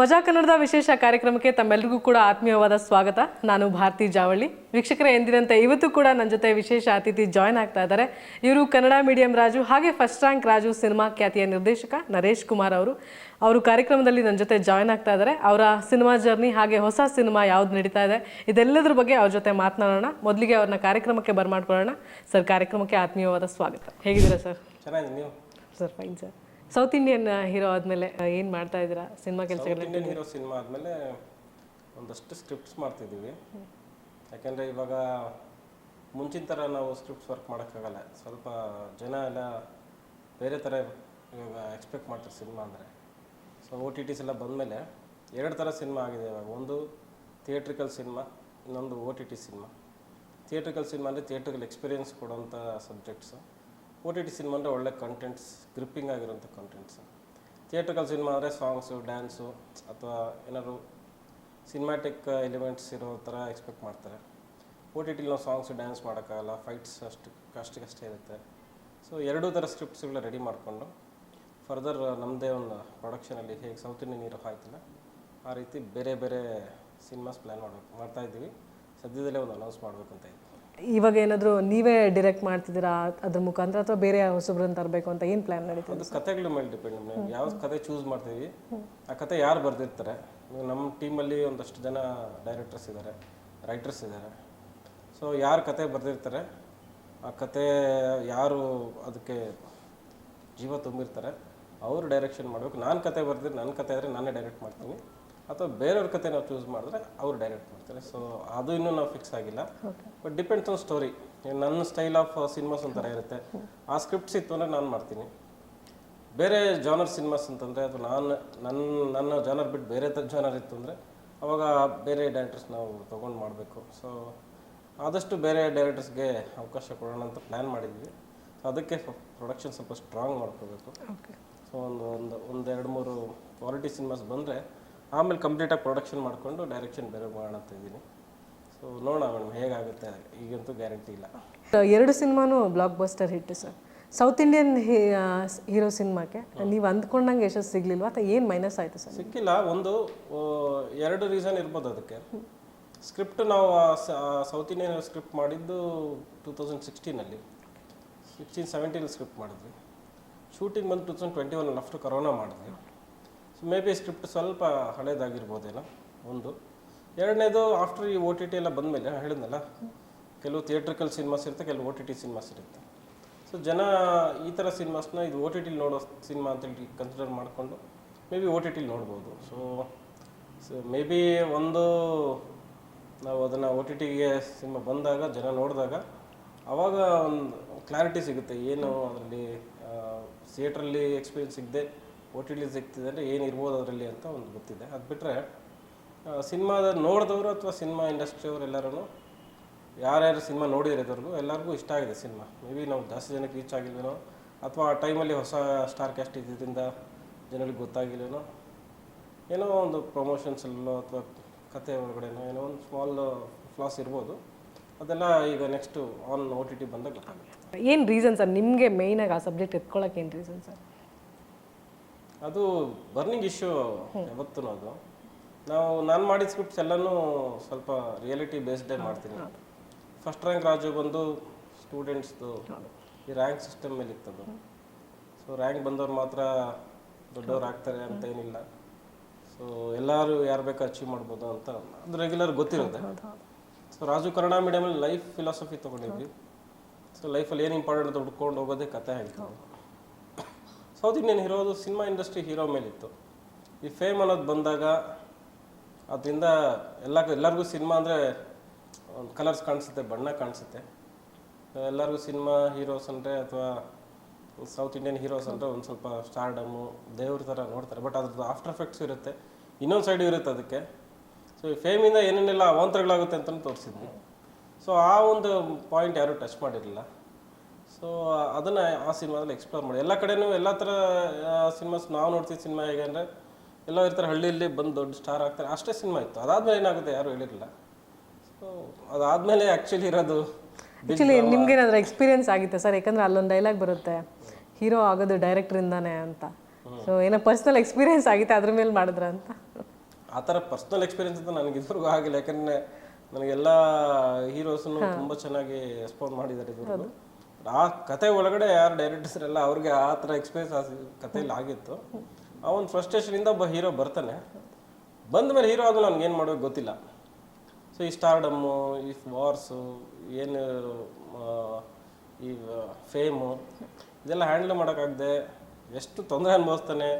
ಮಜಾ ಕನ್ನಡದ ವಿಶೇಷ ಕಾರ್ಯಕ್ರಮಕ್ಕೆ ತಮ್ಮೆಲ್ಲರಿಗೂ ಕೂಡ ಆತ್ಮೀಯವಾದ ಸ್ವಾಗತ. ನಾನು ಭಾರತಿ ಜಾವಳ್ಳಿ ವೀಕ್ಷಕರ ಎಂದಿನಂತೆ ಇವತ್ತು ಕೂಡ ನನ್ನ ಜೊತೆ ವಿಶೇಷ ಅತಿಥಿ ಜಾಯ್ನ್ ಆಗ್ತಾ ಇದ್ದಾರೆ. ಇವರು ಕನ್ನಡ ಮೀಡಿಯಂ ರಾಜು ಹಾಗೆ ಫಸ್ಟ್ ರ್ಯಾಂಕ್ ರಾಜು ಸಿನಿಮಾ ಖ್ಯಾತಿಯ ನಿರ್ದೇಶಕ ನರೇಶ್ ಕುಮಾರ್ ಅವರು. ಅವರು ಕಾರ್ಯಕ್ರಮದಲ್ಲಿ ನನ್ನ ಜೊತೆ ಜಾಯ್ನ್ ಆಗ್ತಾ ಇದ್ದಾರೆ. ಅವರ ಸಿನಿಮಾ ಜರ್ನಿ ಹಾಗೆ ಹೊಸ ಸಿನಿಮಾ ಯಾವ್ದು ನಡೀತಾ ಇದೆ ಇದೆಲ್ಲದ್ರ ಬಗ್ಗೆ ಅವ್ರ ಜೊತೆ ಮಾತನಾಡೋಣ. ಮೊದಲಿಗೆ ಅವ್ರನ್ನ ಕಾರ್ಯಕ್ರಮಕ್ಕೆ ಬರ್ಮಾಡ್ಕೊಳ್ಳೋಣ. ಸರ್ ಕಾರ್ಯಕ್ರಮಕ್ಕೆ ಆತ್ಮೀಯವಾದ ಸ್ವಾಗತ. ಹೇಗಿದ್ದೀರಾ ಸರ್? ಚೆನ್ನಾಗಿದೆ ನೀವು? Sir fine sir. South Indian hero ಆದಮೇಲೆ ಏನು ಮಾಡ್ತಾ ಇದ್ದೀರಾ ಸಿನಿಮಾ ಕೆಲಸ ಇಂಡಿಯನ್ ಹೀರೋ ಸಿನಿಮಾ ಆದಮೇಲೆ ಒಂದಷ್ಟು ಸ್ಕ್ರಿಪ್ಟ್ಸ್ ಮಾಡ್ತಿದ್ದೀವಿ. ಯಾಕೆಂದರೆ ಇವಾಗ ಮುಂಚಿನ ಥರ ನಾವು ಸ್ಕ್ರಿಪ್ಟ್ಸ್ ವರ್ಕ್ ಮಾಡೋಕ್ಕಾಗಲ್ಲ. ಸ್ವಲ್ಪ ಜನ ಎಲ್ಲ ಬೇರೆ ಥರ ಇವಾಗ ಎಕ್ಸ್ಪೆಕ್ಟ್ ಮಾಡ್ತಾರೆ ಸಿನಿಮಾ ಅಂದರೆ. ಸೊ ಓ ಟಿ ಟಿಸ್ ಎಲ್ಲ ಬಂದಮೇಲೆ ಎರಡು ಥರ ಸಿನಿಮಾ ಆಗಿದೆ ಇವಾಗ. ಒಂದು ಥಿಯೇಟ್ರಿಕಲ್ ಸಿನಿಮಾ ಇನ್ನೊಂದು O T T cinema. Theatrical cinema ಅಂದರೆ theatrical experience ಕೊಡೋಂಥ subjects O T T cinema ಅಂದರೆ ಒಳ್ಳೆ ಕಂಟೆಂಟ್ಸ್ ಗ್ರಿಪ್ಪಿಂಗ್ ಆಗಿರುವಂಥ ಕಂಟೆಂಟ್ಸ್ ಥಿಯೇಟ್ರಿಕಲ್ ಸಿನಿಮಾ ಅಂದರೆ ಸಾಂಗ್ಸು ಡ್ಯಾನ್ಸು ಅಥವಾ ಏನಾದ್ರು ಸಿನಿಮ್ಯಾಟಿಕ್ ಎಲಿಮೆಂಟ್ಸ್ ಇರೋ ಥರ ಎಕ್ಸ್ಪೆಕ್ಟ್ ಮಾಡ್ತಾರೆ. ಓ ಟಿ ಟಿಲಿ ನಾವು ಸಾಂಗ್ಸು ಡ್ಯಾನ್ಸ್ ಮಾಡೋಕ್ಕಾಗಲ್ಲ ಫೈಟ್ಸ್ ಅಷ್ಟು ಅಷ್ಟಕ್ಕಷ್ಟೇ ಇರುತ್ತೆ. ಸೊ ಎರಡೂ ಥರ ಸ್ಕ್ರಿಪ್ಟ್ಸ್ಗಳನ್ನ ರೆಡಿ ಮಾಡಿಕೊಂಡು ಫರ್ದರ್ ನಮ್ಮದೇ ಒಂದು ಪ್ರೊಡಕ್ಷನಲ್ಲಿ ಹೇಗೆ ಸೌತ್ ಇಂಡಿಯನ್ ಹೀರೋ ಆಯ್ತಲ್ಲ, ಆ ರೀತಿ ಬೇರೆ ಬೇರೆ ಸಿನಿಮಾಸ್ ಪ್ಲ್ಯಾನ್ ಮಾಡಬೇಕು ಮಾಡ್ತಾಯಿದ್ದೀವಿ ಸದ್ಯದಲ್ಲೇ ಒಂದು ಅನೌನ್ಸ್ ಮಾಡಬೇಕು ಅಂತ ಇವಾಗ ಏನಾದರೂ ನೀವೇ ಡೈರೆಕ್ಟ್ ಮಾಡ್ತಿದ್ದೀರಾ? ಅದ್ರ ಮುಖಾಂತರ ಅಥವಾ ಬೇರೆ ಹೊಸಬ್ರನ್ನ ತರಬೇಕು ಅಂತ ಏನು ಪ್ಲಾನ್ ನಡೀತದೆ? ಅದು ಕತೆಗಳ ಮೇಲೆ ಡಿಪೆಂಡ್ ನೀವು ಯಾವ ಕತೆ ಚೂಸ್ ಮಾಡ್ತೀವಿ ಆ ಕತೆ ಯಾರು ಬರೆದಿರ್ತಾರೆ? ನಮ್ಮ ಟೀಮಲ್ಲಿ ಒಂದಷ್ಟು ಜನ ಡೈರೆಕ್ಟರ್ಸ್ ಇದ್ದಾರೆ ರೈಟರ್ಸ್ ಇದ್ದಾರೆ ಸೊ ಯಾರು ಕತೆ ಬರೆದಿರ್ತಾರೆ ಆ ಕತೆ ಯಾರು ಅದಕ್ಕೆ ಜೀವ ತುಂಬಿರ್ತಾರೆ ಅವರು ಡೈರೆಕ್ಷನ್ ಮಾಡಬೇಕು. ನಾನು ಕತೆ ಬರ್ದಿದ್ರೆ ನನ್ನ ಕತೆ ಆದರೆ ನಾನೇ ಡೈರೆಕ್ಟ್ ಮಾಡ್ತೀನಿ. ಅಥವಾ ಬೇರೆಯವ್ರ ಕತೆ ನಾವು ಚೂಸ್ ಮಾಡಿದ್ರೆ ಅವ್ರು ಡೈರೆಕ್ಟ್ ಮಾಡ್ತಾರೆ. ಸೊ ಅದು ಇನ್ನೂ ನಾವು ಫಿಕ್ಸ್ ಆಗಿಲ್ಲ. ಬಟ್ ಡಿಪೆಂಡ್ಸ್ ಆನ್ ಸ್ಟೋರಿ ನನ್ನ ಸ್ಟೈಲ್ ಆಫ್ ಸಿನಿಮಾಸ್ ಒಂಥರ ಇರುತ್ತೆ. ಆ ಸ್ಕ್ರಿಪ್ಟ್ಸ್ ಇತ್ತು ಅಂದರೆ ನಾನು ಮಾಡ್ತೀನಿ. ಬೇರೆ ಜಾನರ್ ಸಿನಿಮಾಸ್ ಅಂತಂದರೆ ಅದು ನಾನು ನನ್ನ ನನ್ನ ಜಾನರ್ ಬಿಟ್ಟು ಬೇರೆ ಥರ ಜಾನರ್ ಇತ್ತು ಅಂದರೆ ಅವಾಗ ಬೇರೆ ಡೈರೆಕ್ಟರ್ಸ್ ನಾವು ತೊಗೊಂಡು ಮಾಡಬೇಕು. ಸೊ ಆದಷ್ಟು ಬೇರೆ ಡೈರೆಕ್ಟರ್ಸ್ಗೆ ಅವಕಾಶ ಕೊಡೋಣ ಅಂತ ಪ್ಲ್ಯಾನ್ ಮಾಡಿದ್ವಿ. ಸೊ ಅದಕ್ಕೆ ಪ್ರೊಡಕ್ಷನ್ ಸ್ವಲ್ಪ ಸ್ಟ್ರಾಂಗ್ ಮಾಡ್ಕೋಬೇಕು. ಸೊ ಒಂದು ಒಂದು ಒಂದೆರಡು ಎರಡು ಮೂರು ಕ್ವಾಲಿಟಿ ಸಿನಿಮಾಸ್ ಬಂದರೆ ಆಮೇಲೆ ಕಂಪ್ಲೀಟಾಗಿ ಪ್ರೊಡಕ್ಷನ್ ಮಾಡಿಕೊಂಡು ಡೈರೆಕ್ಷನ್ ಬೇರೆ ಮಾಡೋಣ ಅಂತ ಇದ್ದೀನಿ. ಸೊ ನೋಡೋಣ ಮೇಡಮ್ ಹೇಗಾಗುತ್ತೆ ಈಗಂತೂ ಗ್ಯಾರಂಟಿ ಇಲ್ಲ. ಎರಡು ಸಿನಿಮಾನು blockbuster hit sir south Indian hero ಸಿನಿಮಾಕ್ಕೆ ನೀವು ಅಂದ್ಕೊಂಡಂಗೆ ಯಶಸ್ಸು ಸಿಗ್ಲಿಲ್ವಾ ಅಥವಾ ಏನು ಮೈನಸ್ ಆಯಿತು ಸರ್ ಸಿಕ್ಕಿಲ್ಲ ಒಂದು ಎರಡು ರೀಸನ್ ಇರ್ಬೋದು ಅದಕ್ಕೆ. ಸ್ಕ್ರಿಪ್ಟ್ ನಾವು ಸೌತ್ ಇಂಡಿಯನ್ ಸ್ಕ್ರಿಪ್ಟ್ ಮಾಡಿದ್ದು ಟೂ ತೌಸಂಡ್ ಸಿಕ್ಸ್ಟೀನಲ್ಲಿ ಸಿಕ್ಸ್ಟೀನ್ ಸೆವೆಂಟೀನ್ ಸ್ಕ್ರಿಪ್ಟ್ ಮಾಡಿದ್ವಿ. ಶೂಟಿಂಗ್ ಬಂದು two thousand twenty one after corona ಮಾಡಿದ್ವಿ. ಮೇ ಬಿ ಸ್ಕ್ರಿಪ್ಟ್ ಸ್ವಲ್ಪ ಹಳೇದಾಗಿರ್ಬೋದೇನೋ ಒಂದು. ಎರಡನೇದು ಆಫ್ಟರ್ ಈ ಓ ಟಿ ಟಿ ಎಲ್ಲ ಬಂದಮೇಲೆ ಹೇಳಿದ್ನಲ್ಲ, ಕೆಲವು ಥಿಯೇಟ್ರಿಕಲ್ ಸಿನಿಮಾಸ್ ಇರುತ್ತೆ, ಕೆಲವು ಓ ಟಿ ಟಿ ಸಿನಿಮಾಸ್ ಇರುತ್ತೆ. ಸೊ ಜನ ಈ ಥರ ಸಿನಿಮಾಸ್ನ ಇದು ಓ ಟಿ ಟಿಲಿ ನೋಡೋ ಸಿನಿಮಾ ಅಂತೇಳಿ ಕನ್ಸಿಡರ್ ಮಾಡಿಕೊಂಡು ಮೇ ಬಿ ಓ ಟಿ ಟಿಲಿ ನೋಡ್ಬೋದು. ಸೊ ಸೊ ಮೇ ಬಿ ಒಂದು ನಾವು ಅದನ್ನು ಓ ಟಿ ಟಿಗೆ ಸಿನಿಮಾ ಬಂದಾಗ, ಜನ ನೋಡಿದಾಗ ಆವಾಗ ಒಂದು ಕ್ಲಾರಿಟಿ ಸಿಗುತ್ತೆ. ಏನು ಅದರಲ್ಲಿ ಥಿಯೇಟ್ರಲ್ಲಿ ಎಕ್ಸ್ಪೀರಿಯನ್ಸ್ ಸಿಗದೆ ಓ ಟಿ ಟಿ ಸಿಗ್ತಿದೆ ಅಂದರೆ ಏನು ಇರ್ಬೋದು ಅದರಲ್ಲಿ ಅಂತ ಒಂದು ಗೊತ್ತಿದೆ. ಅದು ಬಿಟ್ಟರೆ ಸಿನಿಮಾದ ನೋಡಿದವರು ಅಥವಾ ಸಿನಿಮಾ ಇಂಡಸ್ಟ್ರಿಯವರು ಎಲ್ಲರೂ ಯಾರ್ಯಾರು ಸಿನಿಮಾ ನೋಡಿರೋದ್ರಿಗೂ ಎಲ್ಲರಿಗೂ ಇಷ್ಟ ಆಗಿದೆ ಸಿನಿಮಾ. ಮೇ ಬಿ ನಾವು ಜಾಸ್ತಿ ಜನಕ್ಕೆ ರೀಚ್ ಆಗಿಲ್ವೇನೋ, ಅಥವಾ ಆ ಟೈಮಲ್ಲಿ ಹೊಸ ಸ್ಟಾರ್ ಕ್ಯಾಸ್ಟ್ ಇದ್ದಿದ್ದರಿಂದ ಜನರಿಗೆ ಗೊತ್ತಾಗಿಲ್ವೇನೋ, ಏನೋ ಒಂದು ಪ್ರಮೋಷನ್ಸಲ್ಲೋ ಅಥವಾ ಕತೆ ಒಳಗಡೆನೋ ಏನೋ ಒಂದು ಸ್ಮಾಲ್ ಫ್ಲಾಸ್ ಇರ್ಬೋದು. ಅದೆಲ್ಲ ಈಗ next on O T T ಬಂದಾಗ ಗೊತ್ತಾಗುತ್ತೆ. ಏನು ರೀಸನ್ ಸರ್ ನಿಮಗೆ ಮೇಯ್ನಾಗಿ ಆ ಸಬ್ಜೆಕ್ಟ್ ಎತ್ಕೊಳ್ಳೋಕೆ ಏನು ರೀಸನ್ ಸರ್ ಅದು ಬರ್ನಿಂಗ್ ಇಶ್ಯೂ ಯಾವತ್ತೂ ಅದು. ನಾವು ನಾನು ಮಾಡಿದ ಸ್ಕ್ರಿಪ್ಟ್ಸ್ ಎಲ್ಲನೂ ಸ್ವಲ್ಪ ರಿಯಾಲಿಟಿ ಬೇಸ್ಡೇ ಮಾಡ್ತೀನಿ. ಫಸ್ಟ್ ರ್ಯಾಂಕ್ ರಾಜು ಬಂದು ಸ್ಟೂಡೆಂಟ್ಸ್ದು ಈ ರ್ಯಾಂಕ್ ಸಿಸ್ಟಮ್ ಮೇಲೆ ಇತ್ತದು. ಸೊ ರ್ಯಾಂಕ್ ಬಂದವ್ರು ಮಾತ್ರ ದೊಡ್ಡವ್ರು ಆಗ್ತಾರೆ ಅಂತ ಏನಿಲ್ಲ. ಸೊ ಎಲ್ಲರೂ ಯಾರು ಬೇಕು ಅಚೀವ್ ಮಾಡ್ಬೋದು ಅಂತ ಅದು ರೆಗ್ಯುಲರ್ ಗೊತ್ತಿರುತ್ತೆ ಸೊ ರಾಜು ಕನ್ನಡ ಮೀಡಿಯಮಲ್ಲಿ ಲೈಫ್ ಫಿಲಾಸಫಿ ತೊಗೊಂಡಿದ್ವಿ. ಸೊ ಲೈಫಲ್ಲಿ ಏನು ಇಂಪಾರ್ಟೆಂಟ್ ಅಂತ ಹುಡ್ಕೊಂಡು ಹೋಗೋದೇ ಕತೆ ಹೇಳ್ತೀವಿ ಸೌತ್ ಇಂಡಿಯನ್ ಹೀರೋದು ಸಿನಿಮಾ ಇಂಡಸ್ಟ್ರಿ ಹೀರೋ ಮೇಲಿತ್ತು. ಈ ಫೇಮ್ ಅನ್ನೋದು ಬಂದಾಗ ಅದರಿಂದ ಎಲ್ಲ ಎಲ್ಲರಿಗೂ ಸಿನಿಮಾ ಅಂದರೆ ಒಂದು ಕಲರ್ಸ್ ಕಾಣಿಸುತ್ತೆ, ಬಣ್ಣ ಕಾಣಿಸುತ್ತೆ. ಎಲ್ಲರಿಗೂ ಸಿನಿಮಾ ಹೀರೋಸ್ ಅಂದರೆ ಅಥವಾ ಸೌತ್ ಇಂಡಿಯನ್ ಹೀರೋಸ್ ಅಂದರೆ ಒಂದು ಸ್ವಲ್ಪ ಸ್ಟಾರ್ಡಮ್ಮು ದೇವ್ರ ಥರ ನೋಡ್ತಾರೆ. ಬಟ್ ಅದ್ರದ್ದು ಆಫ್ಟರ್ ಎಫೆಕ್ಟ್ಸ್ ಇರುತ್ತೆ. ಇನ್ನೊಂದು ಸೈಡ್ ಇರುತ್ತೆ ಅದಕ್ಕೆ. ಸೊ ಈ ಫೇಮಿಂದ ಏನೇನೆಲ್ಲ ಅವಾಂತರಗಳಾಗುತ್ತೆ ಅಂತಲೂ ತೋರಿಸಿದ್ವಿ ಸೊ ಆ ಒಂದು ಪಾಯಿಂಟ್ ಯಾರೂ ಟಚ್ ಮಾಡಿರಲಿಲ್ಲ. ಸೊ ಅದನ್ನು ಆ ಸಿನಿಮಾದಲ್ಲಿ ಎಕ್ಸ್ಪ್ಲೋರ್ ಮಾಡಿ. ಎಲ್ಲ ಕಡೆನೂ ಎಲ್ಲ ಥರ ಸಿನಿಮಾಸ್ ನಾವು ನೋಡ್ತೀವಿ ಸಿನಿಮಾ ಹೇಗೆ ಅಂದರೆ ಎಲ್ಲ ಇರ್ತಾರೆ ಹಳ್ಳಿಯಲ್ಲಿ ಬಂದು ದೊಡ್ಡ ಸ್ಟಾರ್ ಆಗ್ತಾರೆ ಅಷ್ಟೇ ಸಿನಿಮಾ ಇತ್ತು. ಅದಾದಮೇಲೆ ಏನಾಗುತ್ತೆ ಯಾರು ಹೇಳಿರಲಿಲ್ಲ. ಸೊ ಅದಾದಮೇಲೆ ಆ್ಯಕ್ಚುಲಿ ಇರೋದು ಆ್ಯಕ್ಚುಲಿ ನಿಮ್ಗೇನಾದ್ರೂ ಎಕ್ಸ್ಪೀರಿಯನ್ಸ್ ಆಗಿತ್ತೆ ಸರ್? ಯಾಕಂದ್ರೆ ಅಲ್ಲೊಂದು ಡೈಲಾಗ್ ಬರುತ್ತೆ. ಹೀರೋ ಆಗೋದು ಡೈರೆಕ್ಟ್ರಿಂದಾನೆ ಅಂತ. ಸೊ ಏನೋ ಪರ್ಸ್ನಲ್ ಎಕ್ಸ್ಪೀರಿಯನ್ಸ್ ಆಗಿತ್ತು ಅದ್ರ ಮೇಲೆ ಮಾಡಿದ್ರ ಅಂತ? ಆ ಥರ ಪರ್ಸ್ನಲ್ ಎಕ್ಸ್ಪೀರಿಯನ್ಸ್ ಅಂತ ನನಗೆ ಇದುವರೆಗೂ ಆಗಿಲ್ಲ. ಯಾಕಂದರೆ ನನಗೆಲ್ಲ ಹೀರೋಸನ್ನು ತುಂಬ ಚೆನ್ನಾಗಿ ರೆಸ್ಪಾಂಡ್ ಮಾಡಿದ್ದಾರೆ ಇದುವರೆಗೂ. ಆ ಕತೆ ಒಳಗಡೆ ಯಾರು ಡೈರೆಕ್ಟರ್ಸ್ ಎಲ್ಲ ಅವ್ರಿಗೆ ಆ ಥರ ಎಕ್ಸ್ಪೀರಿಯನ್ಸ್ ಆ ಕಥೆಯಲ್ಲಿ ಆಗಿತ್ತು. ಆ ಒಂದು ಫ್ರಸ್ಟ್ರೇಷನಿಂದ ಒಬ್ಬ ಹೀರೋ ಬರ್ತಾನೆ. ಬಂದ ಮೇಲೆ ಹೀರೋ ಆಗಲ್ಲ ಅವ್ನಿಗೆ ಏನು ಮಾಡೋಕೆ ಗೊತ್ತಿಲ್ಲ. ಸೊ ಈ ಸ್ಟಾರ್ಡಮ್ಮು ಈ ವಾರ್ಸು ಏನು ಈ ಫೇಮು ಇದೆಲ್ಲ ಹ್ಯಾಂಡಲ್ ಮಾಡೋಕ್ಕಾಗದೆ ಎಷ್ಟು ತೊಂದರೆ ಅನುಭವಿಸ್ತಾನೆ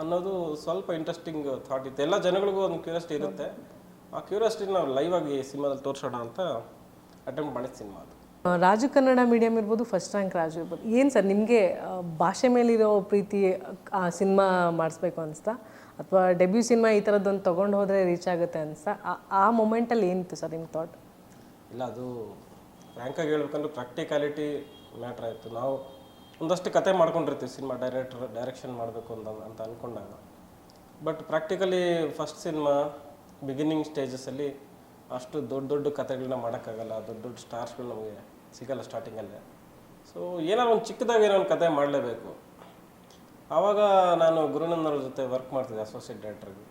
ಅನ್ನೋದು ಸ್ವಲ್ಪ ಇಂಟ್ರೆಸ್ಟಿಂಗ್ ಥಾಟ್ ಇತ್ತು. ಎಲ್ಲ ಜನಗಳಿಗೂ ಒಂದು ಕ್ಯೂರಿಯಾಸಿಟಿ ಇರುತ್ತೆ. ಆ ಕ್ಯೂರಿಯಾಸಿಟಿನ ನಾವು ಲೈವ್ ಆಗಿ ಸಿನಿಮಾದಲ್ಲಿ ತೋರಿಸೋಣ ಅಂತ ಅಟೆಂಪ್ಟ್ ಮಾಡಿದ ಸಿನಿಮಾ ಅದು. ರಾಜು ಕನ್ನಡ ಮೀಡಿಯಂ ಇರ್ಬೋದು ಫಸ್ಟ್ ರ್ಯಾಂಕ್ ರಾಜು ಇರ್ಬೋದು. ಏನು ಸರ್ ನಿಮಗೆ ಭಾಷೆ ಮೇಲಿರೋ ಪ್ರೀತಿ, ಆ, ಸಿನಿಮಾ ಮಾಡಿಸ್ಬೇಕು ಅನಿಸ್ತಾ? ಅಥವಾ ಡೆಬ್ಯೂ ಸಿನಿಮಾ ಈ ಥರದ್ದೊಂದು ತೊಗೊಂಡು ಹೋದರೆ ರೀಚ್ ಆಗುತ್ತೆ ಅನಿಸ್ತಾ? ಆ- ಆ ಮೊಮೆಂಟಲ್ಲಿ ಏನಿತ್ತು ಸರ್ ನಿಮ್ಮ ಥಾಟ್ ಇಲ್ಲ, ಅದು ಫ್ರ್ಯಾಂಕಾಗಿ ಹೇಳ್ಬೇಕಂದ್ರೆ ಪ್ರಾಕ್ಟಿಕಾಲಿಟಿ ಮ್ಯಾಟ್ರ್ ಆಯಿತು. ನಾವು ಒಂದಷ್ಟು ಕತೆ ಮಾಡ್ಕೊಂಡಿರ್ತೀವಿ, ಸಿನಿಮಾ ಡೈರೆಕ್ಟರ್ ಡೈರೆಕ್ಷನ್ ಮಾಡಬೇಕು ಅಂತ ಅಂತ ಅಂದ್ಕೊಂಡಾಗ but practically first cinema beginning ಸ್ಟೇಜಸಲ್ಲಿ ಅಷ್ಟು ದೊಡ್ಡ ದೊಡ್ಡ ಕತೆಗಳನ್ನ ಮಾಡೋಕ್ಕಾಗಲ್ಲ, ದೊಡ್ಡ ದೊಡ್ಡ ಸ್ಟಾರ್ಸ್ಗಳು ನಮಗೆ ಸಿಗಲ್ಲ ಸ್ಟಾರ್ಟಿಂಗಲ್ಲೇ. ಸೊ ಏನಾದ್ರು ಒಂದು ಚಿಕ್ಕದಾಗಿ ಏನೋ ಒಂದು ಕತೆ ಮಾಡಲೇಬೇಕು. ಆವಾಗ ನಾನು ಗುರುನಂದವ್ರ ಜೊತೆ ವರ್ಕ್ ಮಾಡ್ತಿದ್ದೆ ಅಸೋಸಿಯೇಟ್ ಡೈರೆಕ್ಟ್ರಿಗೆ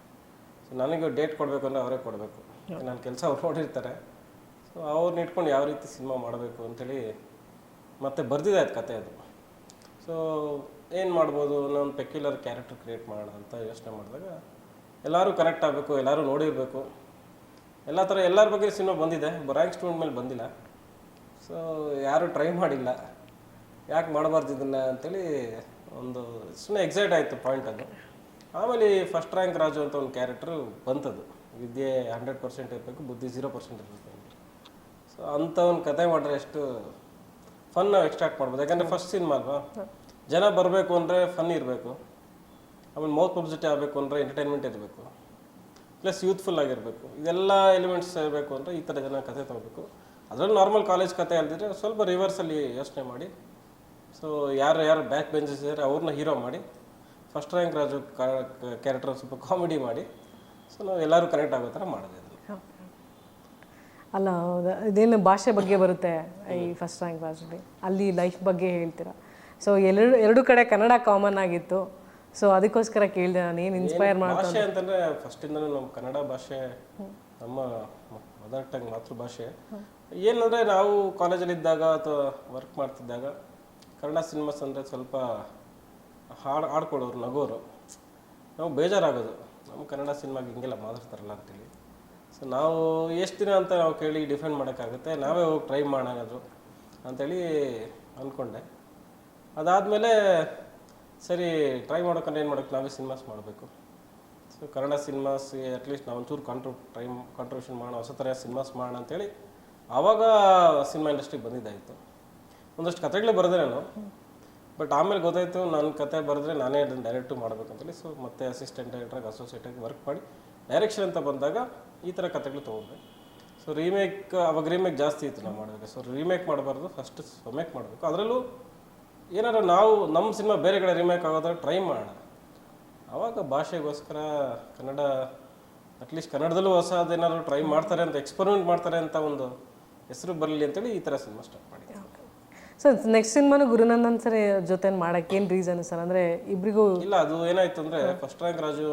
ಸೊ ನನಗೆ ಡೇಟ್ ಕೊಡಬೇಕು ಅಂದರೆ ಅವರೇ ಕೊಡಬೇಕು. ನನ್ನ ಕೆಲಸ ಅವ್ರು ನೋಡಿರ್ತಾರೆ. ಸೊ ಅವ್ರನ್ನ ಇಟ್ಕೊಂಡು ಯಾವ ರೀತಿ ಸಿನಿಮಾ ಮಾಡಬೇಕು ಅಂಥೇಳಿ ಮತ್ತೆ ಬರ್ದಿದೆ ಅದು ಕತೆ ಅದು. ಸೊ ಏನು ಮಾಡ್ಬೋದು ನಾನು ಒಂದು ಪೆಕ್ಯುಲರ್ ಕ್ಯಾರೆಕ್ಟರ್ ಕ್ರಿಯೇಟ್ ಮಾಡೋಣ ಅಂತ ಯೋಚನೆ ಮಾಡಿದಾಗ ಎಲ್ಲರೂ ಕನೆಕ್ಟ್ ಆಗಬೇಕು ಎಲ್ಲರೂ ನೋಡಿರಬೇಕು. ಎಲ್ಲ ಥರ ಎಲ್ಲರ ಬಗ್ಗೆ ಸಿನಿಮಾ ಬಂದಿದೆ. ರ್ಯಾಂಕ್ ಸ್ಟೂಡೆಂಟ್ ಮೇಲೆ ಬಂದಿಲ್ಲ. ಸೊ ಯಾರೂ ಟ್ರೈ ಮಾಡಿಲ್ಲ. ಯಾಕೆ ಮಾಡಬಾರ್ದು ಇದನ್ನ ಅಂತೇಳಿ ಒಂದು ಸುಮ್ಮನೆ ಎಕ್ಸೈಟ್ ಆಯಿತು ಪಾಯಿಂಟ್ ಅದು. ಆಮೇಲೆ ಫಸ್ಟ್ ರ್ಯಾಂಕ್ ರಾಜು ಅಂತ ಒಂದು ಕ್ಯಾರೆಕ್ಟ್ರು ಬಂತದು. ವಿದ್ಯೆ ಹಂಡ್ರೆಡ್ ಪರ್ಸೆಂಟ್ ಇರಬೇಕು ಬುದ್ಧಿ ಜೀರೋ ಪರ್ಸೆಂಟ್ ಇರಬೇಕು ಅಂತ. ಸೊ ಅಂಥ ಒಂದು ಕತೆ ಮಾಡಿದ್ರೆ ಎಷ್ಟು ಫನ್ ನಾವು ಎಕ್ಸ್ಟ್ರಾಕ್ಟ್ ಮಾಡ್ಬೋದು. ಯಾಕಂದರೆ ಫಸ್ಟ್ ಸಿನಿಮಾ ಅಲ್ವಾ? ಜನ ಬರಬೇಕು ಅಂದರೆ ಫನ್ ಇರಬೇಕು. ಆಮೇಲೆ ಮೌತ್ ಪಬ್ಲಿಸಿಟಿ ಆಗಬೇಕು ಅಂದರೆ ಎಂಟರ್ಟೈನ್ಮೆಂಟ್ ಇರಬೇಕು. ಪ್ಲಸ್ ಯೂತ್ಫುಲ್ ಆಗಿರಬೇಕು. ಇದೆಲ್ಲ ಎಲಿಮೆಂಟ್ಸ್ ಇರಬೇಕು ಅಂದರೆ ಈ ಥರ ಜನ ಕತೆ ತಗೋಬೇಕು. ಅದರಲ್ಲಿ ನಾರ್ಮಲ್ ಕಾಲೇಜ್ ಕತೆ ಅಲ್ದಿದ್ರೆ ಸ್ವಲ್ಪ ರಿವರ್ಸಲ್ಲಿ ಯೋಚನೆ ಮಾಡಿ. ಸೊ ಯಾರು ಯಾರು ಬ್ಯಾಕ್ ಬೆಂಚಸ್ ಇದ್ದಾರೆ ಅವ್ರನ್ನ ಹೀರೋ ಮಾಡಿ. ಫಸ್ಟ್ ರ್ಯಾಂಕ್ ರಾಜು ಕ್ಯಾರೆಕ್ಟರ್ ಸ್ವಲ್ಪ ಕಾಮಿಡಿ ಮಾಡಿ. ಸೊ ನಾವು ಎಲ್ಲರೂ ಕನೆಕ್ಟ್ ಆಗೋ ಥರ ಮಾಡಿದೆ ಅಲ್ಲ ಹೌದಾ. ಇದೇನು ಭಾಷೆ ಬಗ್ಗೆ ಬರುತ್ತೆ ಈ ಫಸ್ಟ್ ರ್ಯಾಂಕ್ ರಾಜಲ್ಲಿ ಅಲ್ಲಿ ಲೈಫ್ ಬಗ್ಗೆ ಹೇಳ್ತೀರಾ? ಸೊ ಎರಡು ಎರಡು ಕಡೆ ಕನ್ನಡ ಕಾಮನ್ ಆಗಿತ್ತು. ಸೊ ಅದಕ್ಕೋಸ್ಕರ ಕೇಳಿದೆ ನಾನು ಏನು ಇನ್ಸ್ಪೈರ್ ಭಾಷೆ ಅಂತಂದ್ರೆ ಫಸ್ಟಿಂದಲೂ ನಮ್ಮ ಕನ್ನಡ ಭಾಷೆ ನಮ್ಮ ಮದರ್ ಟಂಗ್ ಮಾತೃಭಾಷೆ. ಏನಂದ್ರೆ ನಾವು ಕಾಲೇಜಲ್ಲಿ ಇದ್ದಾಗ ಅಥವಾ ವರ್ಕ್ ಮಾಡ್ತಿದ್ದಾಗ ಕನ್ನಡ ಸಿನಿಮಾಸ್ ಅಂದರೆ ಸ್ವಲ್ಪ ಹಾಡು ಆಡ್ಕೊಳ್ಳೋರು ನಗೋರು. ನಾವು ಬೇಜಾರಾಗೋದು. ನಮ್ಮ ಕನ್ನಡ ಸಿನಿಮಾಗೆ ಹಿಂಗೆಲ್ಲ ಮಾತಾಡ್ತಾರಲ್ಲ ಅಂತೇಳಿ. ಸೊ ನಾವು ಎಷ್ಟು ದಿನ ಅಂತ ನಾವು ಕೇಳಿ ಡಿಫೆಂಡ್ ಮಾಡೋಕ್ಕಾಗುತ್ತೆ. ನಾವೇ ಹೋಗಿ ಟ್ರೈ ಮಾಡೋದು ಅಂಥೇಳಿ ಅಂದ್ಕೊಂಡೆ ಅದಾದಮೇಲೆ ಸರಿ ಟ್ರೈ ಮಾಡೋಕಂದ್ರೆ ಏನು ಮಾಡೋಕ್ಕೆ ನಾವೇ ಸಿನಿಮಾಸ್ ಮಾಡಬೇಕು. ಸೊ ಕನ್ನಡ ಸಿನಿಮಾಸ್ಗೆ ಅಟ್ಲೀಸ್ಟ್ ನಾವು ಒಂಚೂರು ಕಾಂಟ್ರಿ ಟ್ರೈ ಕಾಂಟ್ರಿಬ್ಯೂಷನ್ ಮಾಡೋಣ ಹೊಸ ಥರ ಸಿನಿಮಾಸ್ ಮಾಡೋಣ ಅಂತೇಳಿ ಆವಾಗ ಸಿನಿಮಾ ಇಂಡಸ್ಟ್ರಿಗೆ ಬಂದಿದ್ದಾಯಿತು. ಒಂದಷ್ಟು ಕತೆಗಳು ಬರೆದೆ ನಾನು. ಬಟ್ ಆಮೇಲೆ ಗೊತ್ತಾಯಿತು ನನ್ನ ಕತೆ ಬರೆದ್ರೆ ನಾನೇ ಅದನ್ನು ಡೈರೆಕ್ಟು ಮಾಡಬೇಕಂತೇಳಿ ಸೊ ಮತ್ತೆ ಅಸಿಸ್ಟೆಂಟ್ ಡೈರೆಕ್ಟ್ರಾಗಿ ಅಸೋಸಿಯೇಟಾಗಿ ವರ್ಕ್ ಮಾಡಿ ಡೈರೆಕ್ಷನ್ ಅಂತ ಬಂದಾಗ ಈ ಥರ ಕತೆಗಳು ತೊಗೊಂಡೆ. ಸೊ ರೀಮೇಕ್ ಅವಾಗ ರೀಮೇಕ್ ಜಾಸ್ತಿ ಇತ್ತು ನಾವು ಮಾಡಬೇಕು ಸೊ ರೀಮೇಕ್ ಮಾಡಬಾರ್ದು ಫಸ್ಟ್ ಸೊಮೇಕ್ ಮಾಡಬೇಕು. ಅದರಲ್ಲೂ ಏನಾದ್ರು ನಾವು ನಮ್ಮ ಸಿನಿಮಾ ಬೇರೆ ಕಡೆ ರೀಮೇಕ್ ಆಗೋದ್ರೆ ಟ್ರೈ ಮಾಡೋಣ. ಆವಾಗ ಭಾಷೆಗೋಸ್ಕರ ಕನ್ನಡ ಅಟ್ಲೀಸ್ಟ್ ಕನ್ನಡದಲ್ಲೂ ಹೊಸದೇನಾದ್ರು ಟ್ರೈ ಮಾಡ್ತಾರೆ ಅಂತ ಎಕ್ಸ್ಪರಿಮೆಂಟ್ ಮಾಡ್ತಾರೆ ಅಂತ ಒಂದು ಹೆಸರು ಬರಲಿ ಅಂತೇಳಿ ಈ ಥರ ಸಿನಿಮಾ ಸ್ಟಾರ್ಟ್ ಮಾಡಿದ್ದೆ ಸರ್ ನೆಕ್ಸ್ಟ್ ಸಿನಿಮಾನು ಗುರುನಂದನ್ ಸರ್ ಜೊತೆ ಮಾಡಕ್ಕೆ ಏನು ರೀಸನ್ ಸರ್ ಅಂದರೆ ಇಬ್ರಿಗೂ ಇಲ್ಲ ಅದು ಏನಾಯ್ತು ಅಂದರೆ ಫಸ್ಟ್ ರ್ಯಾಂಕ್ ರಾಜು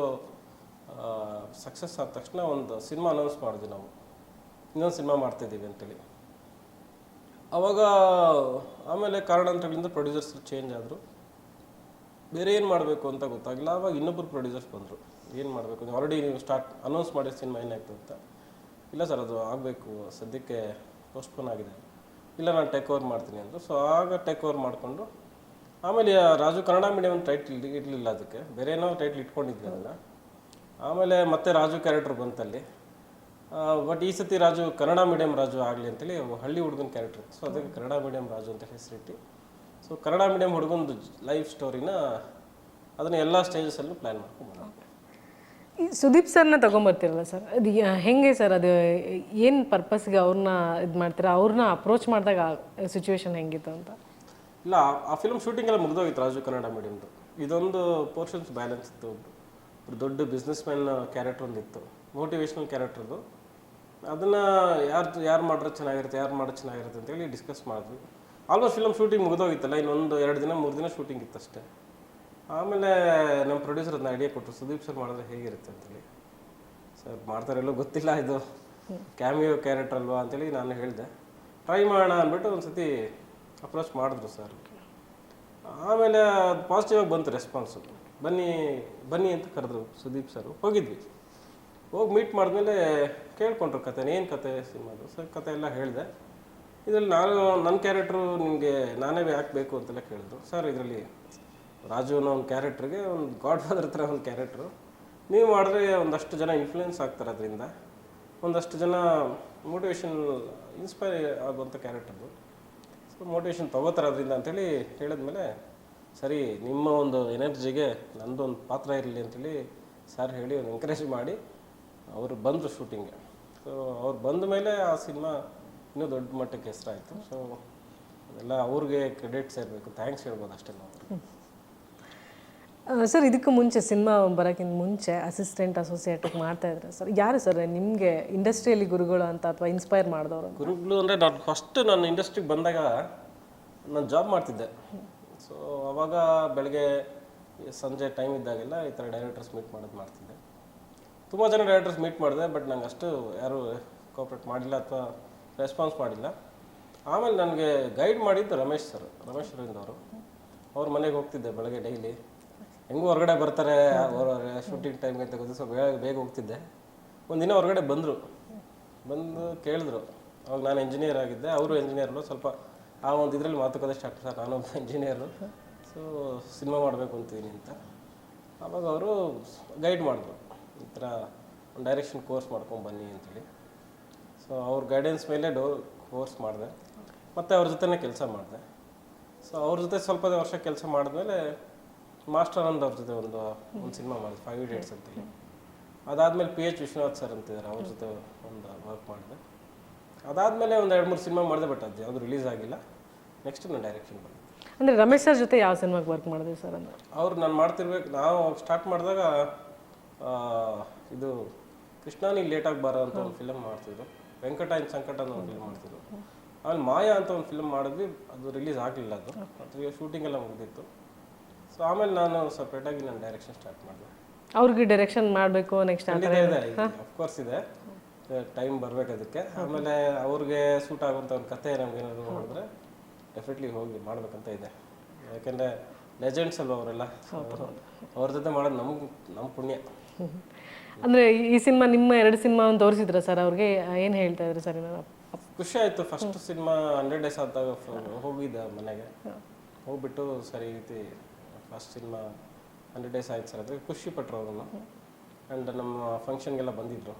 ಸಕ್ಸಸ್ ಆದ ತಕ್ಷಣ ಒಂದು ಸಿನಿಮಾ ಅನೌನ್ಸ್ ಮಾಡಿದ್ವಿ ನಾವು. ಇನ್ನೊಂದು ಸಿನಿಮಾ ಮಾಡ್ತಿದ್ದೀವಿ ಅಂತೇಳಿ. ಅವಾಗ ಆಮೇಲೆ ಕಾರಣಾಂತರಗಳಿಂದ ಪ್ರೊಡ್ಯೂಸರ್ಸ್ ಚೇಂಜ್ ಆದರು. ಬೇರೆ ಏನು ಮಾಡಬೇಕು ಅಂತ ಗೊತ್ತಾಗಿಲ್ಲ ಅವಾಗ ಇನ್ನೊಬ್ಬರು ಪ್ರೊಡ್ಯೂಸರ್ಸ್ ಬಂದರು. ಏನು ಮಾಡಬೇಕು? ಆಲ್ರೆಡಿ ನೀವು ಸ್ಟಾರ್ಟ್ ಅನೌನ್ಸ್ ಮಾಡಿದ ಸಿನಿಮಾ ಏನಾಯ್ತು ಅಂತ. ಇಲ್ಲ ಸರ್ ಅದು ಆಗಬೇಕು. ಸದ್ಯಕ್ಕೆ ಪೋಸ್ಟ್ಪೋನ್ ಆಗಿದೆ. ಇಲ್ಲ, ನಾನು ಟೇಕ್ ಓವರ್ ಮಾಡ್ತೀನಿ ಅಂದರು. ಸೊ ಆಗ ಟೇಕ್ ಓವರ್ ಮಾಡಿಕೊಂಡು, ಆಮೇಲೆ ರಾಜು ಕನ್ನಡ ಮೀಡಿಯಂ ಟೈಟ್ಲ್ ಇರಲಿಲ್ಲ ಅದಕ್ಕೆ. ಬೇರೆ ಏನೋ ಟೈಟ್ಲ್ ಇಟ್ಕೊಂಡಿದ್ವಿ ಅದನ್ನು. ಆಮೇಲೆ ಮತ್ತೆ ರಾಜು ಕ್ಯಾರೆಕ್ಟರ್ ಬಂತಲ್ಲಿ ಬಟ್ ಈ ಸತಿ ರಾಜು ಕನ್ನಡ ಮೀಡಿಯಂ ರಾಜು ಆಗಲಿ ಅಂತೇಳಿ ಹಳ್ಳಿ ಹುಡುಗನ ಕ್ಯಾರೆಕ್ಟರ್ ಸೊ ಅದಕ್ಕೆ ಕನ್ನಡ ಮೀಡಿಯಂ ರಾಜು ಅಂತ ಹೆಸರಿಟ್ಟು. ಸೊ ಕನ್ನಡ ಮೀಡಿಯಂ ಹುಡುಗಂದು ಲೈಫ್ ಸ್ಟೋರಿನ ಅದನ್ನು ಎಲ್ಲ ಸ್ಟೇಜಸಲ್ಲೂ ಪ್ಲ್ಯಾನ್ ಮಾಡ್ಕೊಂಡು ಸುದೀಪ್ ಸರ್ನ ತಗೊಂಬರ್ತೀರಲ್ಲ ಸರ್? ಅದು ಹೆಂಗೆ ಸರ್ ಅದು, ಏನು ಪರ್ಪಸ್ಗೆ ಅವ್ರನ್ನ ಇದು ಮಾಡ್ತೀರಾ? ಅವ್ರನ್ನ ಅಪ್ರೋಚ್ ಮಾಡಿದಾಗ ಸಿಚುವೇಶನ್ ಹೆಂಗಿತ್ತು ಅಂತ? ಇಲ್ಲ, ಆ- ಫಿಲ್ಮ್ ಶೂಟಿಂಗ್ ಎಲ್ಲ ಮುಗ್ದೋಗಿತ್ತು ರಾಜು ಕನ್ನಡ ಮೀಡಿಯಮ್ದು ಇದೊಂದು ಪೋರ್ಷನ್ಸ್ ಬ್ಯಾಲೆನ್ಸ್ ಇತ್ತು. ದೊಡ್ಡ ಬಿಸ್ನೆಸ್ ಮ್ಯಾನ್ ಕ್ಯಾರೆಕ್ಟರ್ ಒಂದಿತ್ತು ಮೋಟಿವೇಶ್ನಲ್ ಕ್ಯಾರೆಕ್ಟರ್ದು ಅದನ್ನು ಯಾರು ಯಾರು ಮಾಡಿದ್ರೆ ಚೆನ್ನಾಗಿರುತ್ತೆ, ಯಾರು ಮಾಡೋದು ಚೆನ್ನಾಗಿರುತ್ತೆ ಅಂತೇಳಿ ಡಿಸ್ಕಸ್ ಮಾಡಿದ್ವಿ. ಆಲ್ಮೋಸ್ಟ್ ಫಿಲ್ಮ್ ಶೂಟಿಂಗ್ ಮುಗಿದೋಗಿತ್ತಲ್ಲ, ಇನ್ನೊಂದು ಎರಡು ದಿನ, ಮೂರು ದಿನ ಶೂಟಿಂಗ್ ಇತ್ತು ಅಷ್ಟೇ ಆಮೇಲೆ ನಮ್ಮ ಪ್ರೊಡ್ಯೂಸರ್ ಅದನ್ನ ಐಡಿಯಾ ಕೊಟ್ಟರು ಸುದೀಪ್ ಸರ್ ಮಾಡಿದ್ರೆ ಹೇಗಿರುತ್ತೆ ಅಂತೇಳಿ. ಸರ್ ಮಾಡ್ತಾರೆಲ್ಲೋ ಗೊತ್ತಿಲ್ಲ ಇದು. ಕ್ಯಾಮಿಯೋ ಕ್ಯಾರೆಕ್ಟರ್ ಅಲ್ವಾ ಅಂತೇಳಿ ನಾನು ಹೇಳಿದೆ. ಟ್ರೈ ಮಾಡೋಣ ಅಂದ್ಬಿಟ್ಟು ಒಂದು ಸತಿ ಅಪ್ರೋಚ್ ಮಾಡಿದ್ರು ಸರ್ ಆಮೇಲೆ ಅದು ಪಾಸಿಟಿವ್ ಆಗಿ ಬಂತು ರೆಸ್ಪಾನ್ಸು ಬನ್ನಿ ಬನ್ನಿ ಅಂತ ಕರೆದ್ರು ಸುದೀಪ್ ಸರ್ ಹೋಗಿದ್ವಿ. ಹೋಗಿ ಮೀಟ್ ಮಾಡಿದ್ಮೇಲೆ ಕೇಳ್ಕೊಂಡ್ರು ಕತೆ, ಏನು ಕತೆ ಸಿನಿಮಾದು? ಸರ್ ಕತೆ ಎಲ್ಲ ಹೇಳಿದೆ. ಇದರಲ್ಲಿ ನಾನು ನನ್ನ ಕ್ಯಾರೆಕ್ಟ್ರು ನಿಮಗೆ ನಾನೇ ಯಾಕೆ ಅಂತೆಲ್ಲ ಕೇಳಿದ್ರು. ಸರ್ ಇದರಲ್ಲಿ ರಾಜು ಅನ್ನೋ ಒಂದು ಕ್ಯಾರೆಕ್ಟ್ರಿಗೆ ಒಂದು ಗಾಡ್ ಫಾದರ್ ಥರ ಒಂದು ಕ್ಯಾರೆಕ್ಟ್ರು ನೀವು ಮಾಡಿದ್ರೆ ಒಂದಷ್ಟು ಜನ ಇನ್ಫ್ಲೂಯೆನ್ಸ್ ಆಗ್ತಾರೆ ಅದರಿಂದ. ಒಂದಷ್ಟು ಜನ ಮೋಟಿವೇಶನ್ ಇನ್ಸ್ಪೈರ್ ಆಗುವಂಥ ಕ್ಯಾರೆಕ್ಟರ್ದು ಸೊ ಮೋಟಿವೇಶನ್ ತೊಗೋತಾರೆ ಅದರಿಂದ ಅಂಥೇಳಿ ಹೇಳಿದ್ಮೇಲೆ, ಸರಿ, ನಿಮ್ಮ ಒಂದು ಎನರ್ಜಿಗೆ ನಂದು ಒಂದು ಪಾತ್ರ ಇರಲಿ ಅಂತೇಳಿ ಸರ್ ಹೇಳಿ ಒಂದು ಎಂಕರೇಜ್ ಮಾಡಿ ಅವರು ಬಂದರು ಶೂಟಿಂಗ್ಗೆ ಸೊ ಅವ್ರು ಬಂದ ಮೇಲೆ ಆ ಸಿನಿಮಾ ಇನ್ನೂ ದೊಡ್ಡ ಮಟ್ಟಕ್ಕೆ ಹೆಸರಾಯಿತು. ಸೊ ಅದೆಲ್ಲ ಅವ್ರಿಗೆ ಕ್ರೆಡಿಟ್ಸ್ ಇರಬೇಕು ಥ್ಯಾಂಕ್ಸ್ ಹೇಳ್ಬೋದು ಅಷ್ಟೇ ನಾವು. ಸರ್, ಇದಕ್ಕೆ ಮುಂಚೆ, ಸಿನಿಮಾ ಬರೋಕ್ಕಿಂತ ಮುಂಚೆ ಅಸಿಸ್ಟೆಂಟ್ ಅಸೋಸಿಯೇಟ್ ಮಾಡ್ತಾ ಇದ್ರೆ ಸರ್, ಯಾರು ಸರ್ ನಿಮಗೆ ಇಂಡಸ್ಟ್ರಿಯಲ್ಲಿ ಗುರುಗಳು ಅಂತ ಅಥವಾ ಇನ್ಸ್ಪೈರ್ ಮಾಡಿದವರು ಗುರುಗಳು ಅಂದರೆ ನಾನು ಫಸ್ಟ್ ನಾನು ಇಂಡಸ್ಟ್ರಿಗೆ ಬಂದಾಗ ನಾನು ಜಾಬ್ ಮಾಡ್ತಿದ್ದೆ. ಸೊ ಅವಾಗ ಬೆಳಗ್ಗೆ ಸಂಜೆ ಟೈಮ್ ಇದ್ದಾಗೆಲ್ಲ ಈ ಥರ ಡೈರೆಕ್ಟರ್ಸ್ ಮೀಟ್ ಮಾಡೋದು ಮಾಡ್ತಿದ್ದೆ. ತುಂಬ ಜನ ಡೈರೆಕ್ಟರ್ಸ್ ಮೀಟ್ ಮಾಡಿದೆ ಬಟ್ ನಂಗೆ ಅಷ್ಟು ಯಾರು ಕೋಪ್ರೇಟ್ ಮಾಡಿಲ್ಲ ಅಥವಾ ರೆಸ್ಪಾನ್ಸ್ ಮಾಡಿಲ್ಲ. ಆಮೇಲೆ ನನಗೆ ಗೈಡ್ ಮಾಡಿದ್ದು ರಮೇಶ್ ಸರ್, ರಮೇಶ್ ಅರವಿಂದ್ ಅವರು. ಅವ್ರ ಮನೆಗೆ ಹೋಗ್ತಿದ್ದೆ ಬೆಳಗ್ಗೆ ಡೈಲಿ ಹೆಂಗೂ ಹೊರಗಡೆ ಬರ್ತಾರೆ ಶೂಟಿಂಗ್ ಟೈಮ್ಗೆ ಅಂತ ಗೊತ್ತು, ಸ್ವಲ್ಪ ಬೇಗ ಬೇಗ ಹೋಗ್ತಿದ್ದೆ. ಒಂದಿನ ಹೊರಗಡೆ ಬಂದರು. ಬಂದು ಕೇಳಿದ್ರು. ಅವಾಗ ನಾನು ಇಂಜಿನಿಯರ್ ಆಗಿದ್ದೆ, ಅವರು ಇಂಜಿನಿಯರ್ಲು ಸ್ವಲ್ಪ ಆ ಒಂದು ಇದರಲ್ಲಿ ಮಾತುಕತೆ ಸ್ಟಾರ್ಟ್ ಸರ್ ನಾನು ಇಂಜಿನಿಯರು ಸೊ ಸಿನಿಮಾ ಮಾಡಬೇಕು ಅಂತೀನಿ ಅಂತ. ಆವಾಗ ಅವರು ಗೈಡ್ ಮಾಡಿದ್ರು. ಈ ಥರ ಒಂದು ಡೈರೆಕ್ಷನ್ ಕೋರ್ಸ್ ಮಾಡ್ಕೊಂಡು ಬನ್ನಿ ಅಂತೇಳಿ. ಸೊ ಅವ್ರ ಗೈಡೆನ್ಸ್ ಮೇಲೆ ಡೋ ಕೋರ್ಸ್ ಮಾಡಿದೆ. ಮತ್ತು ಅವ್ರ ಜೊತೆನೇ ಕೆಲಸ ಮಾಡಿದೆ. ಸೊ ಅವ್ರ ಜೊತೆ ಸ್ವಲ್ಪ ವರ್ಷ ಕೆಲಸ ಮಾಡಿದ್ಮೇಲೆ ಮಾಸ್ಟರ್ ಅಂತ ಅವ್ರ ಜೊತೆ ಒಂದು ಒಂದು ಸಿನಿಮಾ ಮಾಡಿದೆ ಫೈವ್ ಡೇಟ್ಸ್ ಅಂತೇಳಿ ಅದಾದಮೇಲೆ ಪಿ ಎಚ್ ವಿಶ್ವನಾಥ್ ಸರ್ ಅಂತಿದ್ದಾರೆ ಅವ್ರ ಜೊತೆ ಒಂದು ವರ್ಕ್ ಮಾಡಿದೆ. ಅದಾದಮೇಲೆ ಒಂದು ಎರಡು ಮೂರು ಸಿನಿಮಾ ಮಾಡಿದೆ ಬಟ್ ಅದು ಯಾವುದು ರಿಲೀಸ್ ಆಗಿಲ್ಲ. ನೆಕ್ಸ್ಟ್ ನಾನು ಡೈರೆಕ್ಷನ್ ಬಂದೆ ಅಂದರೆ ರಮೇಶ್ ಸರ್ ಜೊತೆ ಯಾವ ಸಿನಿಮಾಗೆ ವರ್ಕ್ ಮಾಡಿದೆ ಸರ್ ಅಂದರೆ? ಅವ್ರು ನಾನು ಮಾಡ್ತಿರ್ಬೇಕು ನಾವು ಸ್ಟಾರ್ಟ್ ಮಾಡಿದಾಗ ಇದು ಕೃಷ್ಣಾನಿ ಲೇಟಾಗಿ ಬರೋ ಅಂತ ಒಂದು ಫಿಲಮ್ ಮಾಡ್ತಿದ್ರು. ವೆಂಕಟಾಯನ್ ಸಂಕಟ ಅಂತ ಒಂದು ಫಿಲ್ಮ್ ಮಾಡ್ತಿದ್ರು. ಆಮೇಲೆ ಮಾಯಾ ಅಂತ ಒಂದು ಫಿಲಮ್ ಮಾಡಿದ್ವಿ ಅದು ರಿಲೀಸ್ ಆಗಲಿಲ್ಲ ಅದು. ಅದು ಶೂಟಿಂಗ್ ಎಲ್ಲ ಮುಗಿದಿತ್ತು. ಸೊ ಆಮೇಲೆ ನಾನು ಸಪ್ರೇಟಾಗಿ ನಾನು ಡೈರೆಕ್ಷನ್ ಸ್ಟಾರ್ಟ್ ಮಾಡಿದೆ. ಅವ್ರಿಗೆ ಡೈರೆಕ್ಷನ್ ಮಾಡಬೇಕು ನೆಕ್ಸ್ಟ್ ಖಂಡಿತ ಇದೆ ಅಫ್ಕೋರ್ಸ್ ಇದೆ. ಟೈಮ್ ಬರ್ಬೇಕು ಅದಕ್ಕೆ. ಆಮೇಲೆ ಅವ್ರಿಗೆ ಸೂಟ್ ಆಗುವಂಥ ಒಂದು ಕತೆ ನಮ್ಗೆ ಏನಾದ್ರು ಮಾಡಿದ್ರೆ ಡೆಫಿನೆಟ್ಲಿ ಹೋಗಿ ಮಾಡ್ಬೇಕಂತ ಇದೆ. ಯಾಕಂದ್ರೆ ಲೆಜೆಂಡ್ಸ್ ಅಲ್ವಾ ಅವರೆಲ್ಲ? ಅವ್ರ ಜೊತೆ ಮಾಡೋದು ನಮ್ಗೆ ನಮ್ಮ ಪುಣ್ಯ. ಅಂದರೆ ಈ ಸಿನಿಮಾ ನಿಮ್ಮ ಎರಡು ಸಿನಿಮಾ ಒಂದು ತೋರಿಸಿದ್ರ ಸರ್ ಅವ್ರಿಗೆ? ಏನು ಹೇಳ್ತಾ ಇದ್ರು ಸರ್ ಖುಷಿ ಆಯ್ತು. ಫಸ್ಟ್ ಸಿನಿಮಾ ಹಂಡ್ರೆಡ್ ಡೇಸ್ ಆದಾಗ ಹೋಗಿದ್ದೆ ಮನೆಗೆ. ಹೋಗ್ಬಿಟ್ಟು ಸರಿ ರೀತಿ ಫಸ್ಟ್ ಸಿನಿಮಾ ಹಂಡ್ರೆಡ್ ಡೇಸ್ ಆಯ್ತು ಸರ್ ಅದಕ್ಕೆ ಖುಷಿ ಪಟ್ಟರು ಅವರನ್ನು. ಆ್ಯಂಡ್ ನಮ್ಮ ಫಂಕ್ಷನ್ಗೆಲ್ಲ ಬಂದಿದ್ದರು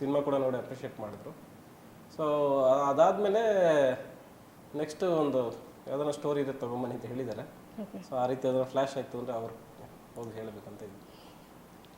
ಸಿನಿಮಾ ಕೂಡ ನೋಡಿ ಅಪ್ರಿಷಿಯೇಟ್ ಮಾಡಿದ್ರು. ಸೊ ಅದಾದಮೇಲೆ ನೆಕ್ಸ್ಟ್ ಒಂದು ಯಾವ್ದಾನ ಸ್ಟೋರಿ ಇದೆ ತೊಗೊಂಬನ್ನಿ ಅಂತ ಹೇಳಿದ್ದಾರೆ ಸೊ ಆ ರೀತಿ ಅದನ್ನು ಫ್ಲ್ಯಾಶ್ ಆಯಿತು ಅಂದರೆ ಅವ್ರು ಹೋಗಿ ಹೇಳಬೇಕಂತ ಇದ್ದೆ